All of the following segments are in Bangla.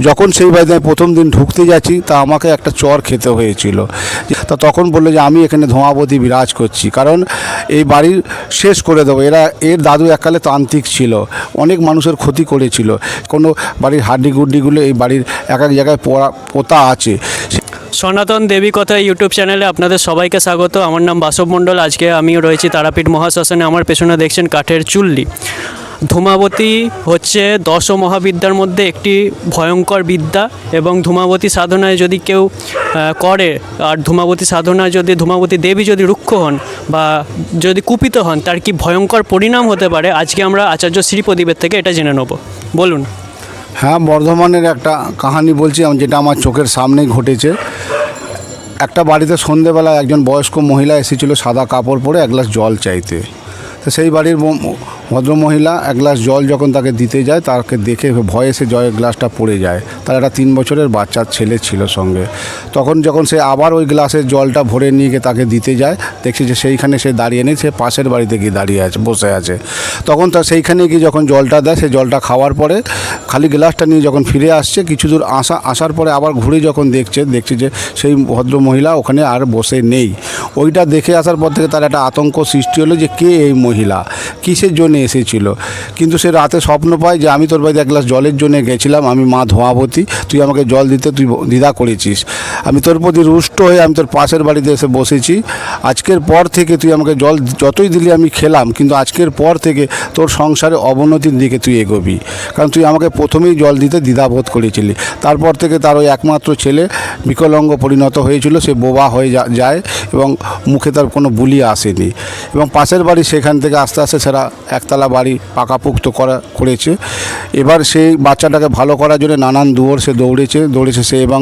যখন সেই বাড়িতে আমি প্রথম দিন ঢুকতে যাচ্ছি, তা আমাকে একটা চর খেতে হয়েছিল। তা তখন বলল যে, আমি এখানে ধোঁয়াবতী বিরাজ করছি। কারণ এই বাড়ির শেষ করে দেবো। এরা, এর দাদু এককালে তান্ত্রিক ছিল। অনেক মানুষের ক্ষতি করেছিল। কোনো বাড়ির হাড্ডি গুড্ডিগুলো এই বাড়ির এক এক জায়গায় পোড়া, পোতা আছে। সনাতন দেবী কথা ইউটিউব চ্যানেলে আপনাদের সবাইকে স্বাগত। আমার নাম বাসব মণ্ডল। আজকে আমিও রয়েছি তারাপীঠ মহাশ্মশানে। আমার পেছনে দেখছেন কাঠের চুল্লি। ধূমাবতী হচ্ছে দশ মহাবিদ্যার মধ্যে একটি ভয়ঙ্কর বিদ্যা এবং ধূমাবতী সাধনায় যদি কেউ করে, আর ধূমাবতী সাধনায় যদি, ধূমাবতী দেবী যদি রুক্ষ হন বা যদি কুপিত হন, তার কি ভয়ঙ্কর পরিণাম হতে পারে? আজকে আমরা আচার্য শ্রী প্রদীপের থেকে এটা জেনে নেব। বলুন। হ্যাঁ বর্ধমানের একটা কাহানি বলছি যেটা আমার চোখের সামনেই ঘটেছে। একটা বাড়িতে সন্ধেবেলা একজন বয়স্ক মহিলা এসেছিল সাদা কাপড় পরে, এক গ্লাস জল চাইতে। সেই বাড়ির ভদ্রমহিলা এক গ্লাস জল যখন তাকে দিতে যায়, তাকে দেখে ভয়ে সে জলের গ্লাসটা পড়ে যায়। তার একটা তিন বছরের বাচ্চা ছেলে ছিল সঙ্গে। তখন যখন সে আবার ওই গ্লাসের জলটা ভরে নিয়ে গিয়ে তাকে দিতে যায়, দেখছে যে সেইখানে সে দাঁড়িয়ে নেই, সে পাশের বাড়িতে গিয়ে দাঁড়িয়ে আছে, বসে আছে। তখন তার সেইখানে গিয়ে যখন জলটা দেয়, সে জলটা খাওয়ার পরে খালি গ্লাসটা নিয়ে যখন ফিরে আসছে, কিছু দূর আসা, আসার পরে আবার ঘুরে যখন দেখছে দেখছে যে সেই ভদ্রমহিলা ওখানে আর বসে নেই। ওইটা দেখে আসার পর থেকে তার একটা আতঙ্ক সৃষ্টি হলো যে কে এই মহিলা কিসের জন্য এসেছিল? কিন্তু সে রাতে স্বপ্ন পায় যে, আমি তোর বাড়িতে এক গ্লাস জলের জন্য গেছিলাম, আমি মা ধোঁয়াবতী, তুই আমাকে জল দিতে, তুই দ্বিধা করেছিস। আমি তোর প্রতি রুষ্ট হয়ে আমি তোর পাশের বাড়িতে এসে বসেছি। আজকের পর থেকে তুই আমাকে জল যতই দিলি আমি খেলাম, কিন্তু আজকের পর থেকে তোর সংসারে অবনতির দিকে তুই এগোবি। কারণ তুই আমাকে প্রথমেই জল দিতে দ্বিধাবোধ করেছিলি। তারপর থেকে তার ওই একমাত্র ছেলে বিকলাঙ্গ পরিণত হয়েছিল, সে বোবা হয়ে যায় এবং মুখে তার কোনো বুলি আসেনি। এবং পাশের বাড়ি সেখান থেকে আস্তে আস্তে সেরা একতলা বাড়ি পাকাপুক্ত করা করেছে। এবার সেই বাচ্চাটাকে ভালো করার জন্য নানান দুয়ার সে দৌড়েছে দৌড়েছে সে এবং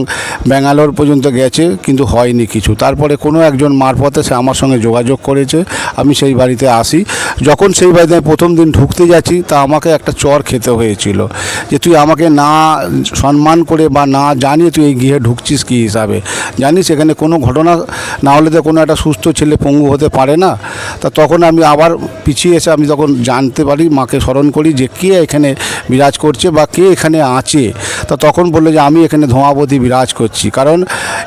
ব্যাঙ্গালোর পর্যন্ত গেছে, কিন্তু হয়নি কিছু। তারপরে কোনো একজন মারফতে সে আমার সঙ্গে যোগাযোগ করেছে, আমি সেই বাড়িতে আসি। যখন সেই বাড়িতে আমি প্রথম দিন ঢুকতে যাচ্ছি, তা আমাকে একটা চর খেতে হয়েছিল যে তুই আমাকে না সম্মান করে বা না জানিয়ে তুই এই গৃহে ঢুকছিস কী হিসাবে? জানিস এখানে কোনো ঘটনা না হলে তো কোনো একটা সুস্থ ছেলে পঙ্গু হতে পারে না? তা তখন আমি আবার পিছিয়ে এসে আমি তখন জানতে পারি, মাকে স্মরণ করি যে কে এখানে বিরাজ করছে বা কে এখানে আছে, তা তখন বলল যে আমি এখানে ধোঁয়াবতী বিরাজ করছি। কারণ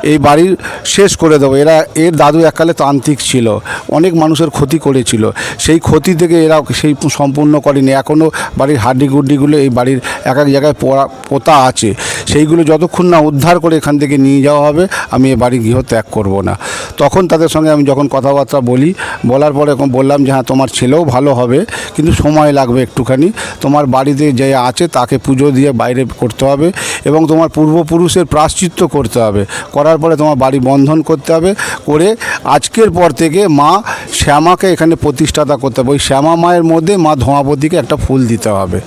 এই বাড়ির শেষ করে দেবো। এরা, এর দাদু এককালে তান্ত্রিক ছিল। অনেক মানুষের ক্ষতি করেছিল। সেই ক্ষতি থেকে এরা সেই সম্পূর্ণ করেনি। এখনও বাড়ির হাড্ডি গুড্ডিগুলো এই বাড়ির এক এক জায়গায় পোড়া, পোতা আছে। সেইগুলো যতক্ষণ না উদ্ধার করে এখান থেকে নিয়ে যাওয়া হবে, আমি এ বাড়ি গৃহ ত্যাগ করব না। তখন তাদের সঙ্গে আমি যখন কথাবার্তা বলি, বলার পরে বললাম যে হ্যাঁ তোমার ছেলেও ভালো হবে, কিন্তু সময় লাগবে একটুখানি। তোমার বাড়িতে যে আছে তাকে পুজো দিয়ে বাইরে করতে হবে এবং তোমার পূর্বপুরুষের প্রাশ্চিত্য করতে হবে। করার পরে তোমার বাড়ি বন্ধন করতে হবে। করে আজকের পর থেকে মা শ্যামাকে এখানে প্রতিষ্ঠাতা করতে হবে। ওই শ্যামা মায়ের মধ্যে মা ধোঁয়াবতীকে একটা ফুল দিতে হবে।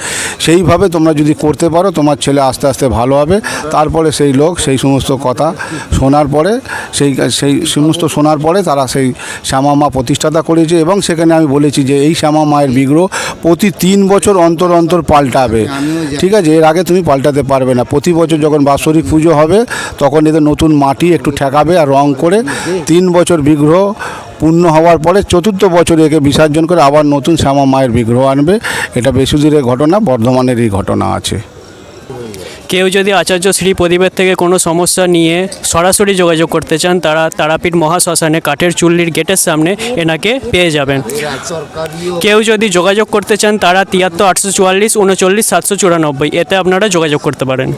সেইভাবে তোমরা যদি করতে পারো, তোমার ছেলে আস্তে আস্তে ভালো হবে। তারপরে সেই লোক সেই সমস্ত কথা শোনার পরে, সেই সেই সমস্ত শোনার পরে তারা সেই শ্যামা মা প্রতিষ্ঠাতা করেছে এবং সেখানে আমি বলেছি যে এই শ্যামা মায়ের বিগ্রহ প্রতি তিন বছর অন্তর অন্তর পাল্টাবে। ঠিক আছে? এর আগে তুমি পাল্টাতে পারবে না। প্রতি বছর যখন বাৎসরিক পুজো হবে, তখন এদের নতুন মাটি একটু ঠেকাবে আর রং করে তিন বছর বিগ্রহ পূর্ণ হওয়ার পরে চতুর্থ বছরে একে বিসর্জন করে আবার নতুন শ্যামা মায়ের বিগ্রহ আনবে। এটা বেশি দূরের ঘটনা, বর্ধমানেরই ঘটনা আছে। কেউ যদি আচার্য শ্রী প্রদীপের থেকে কোনো সমস্যা নিয়ে সরাসরি যোগাযোগ করতে চান, তারা তারাপীঠ মহাশ্মশানে কাঠের চুল্লির গেটের সামনে এনাকে পেয়ে যাবেন। কেউ যদি যোগাযোগ করতে চান, তারা তিয়াত্তর আটশো চুয়াল্লিশ, উনচল্লিশ, সাতশো চুরানব্বই, এতে আপনারা যোগাযোগ করতে পারেন।